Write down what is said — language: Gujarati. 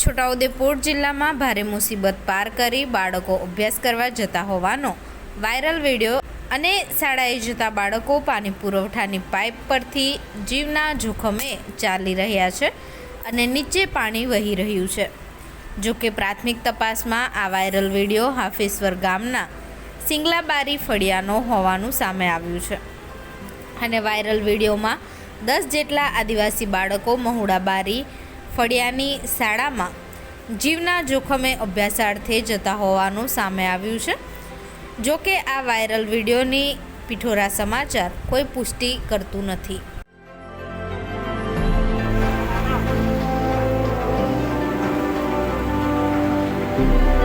છોટાઉદેપુર જિલ્લામાં ભારે મુસીબત પાર કરી બાળકો અભ્યાસ કરવા જતા હોવાનો વાયરલ વીડિયો અને શાળાએ જતા બાળકો પાણી પુરવઠાની પાઇપ પરથી જીવના જોખમે ચાલી રહ્યા છે અને નીચે પાણી વહી રહ્યું છે. જો કે પ્રાથમિક તપાસમાં આ વાયરલ વીડિયો હાફેશ્વર ગામના સિંગલાબારી ફળિયાનો હોવાનું સામે આવ્યું છે. અને વાયરલ વિડીયોમાં દસ જેટલા આદિવાસી બાળકો મહુડાબારી ફળિયાની શાળામાં જીવના જોખમે અભ્યાસાર્થે જતા હોવાનું સામે આવ્યું છે. જો કે આ વાયરલ વિડીયોની પિઠોરા સમાચાર કોઈ પુષ્ટિ કરતું નથી. Thank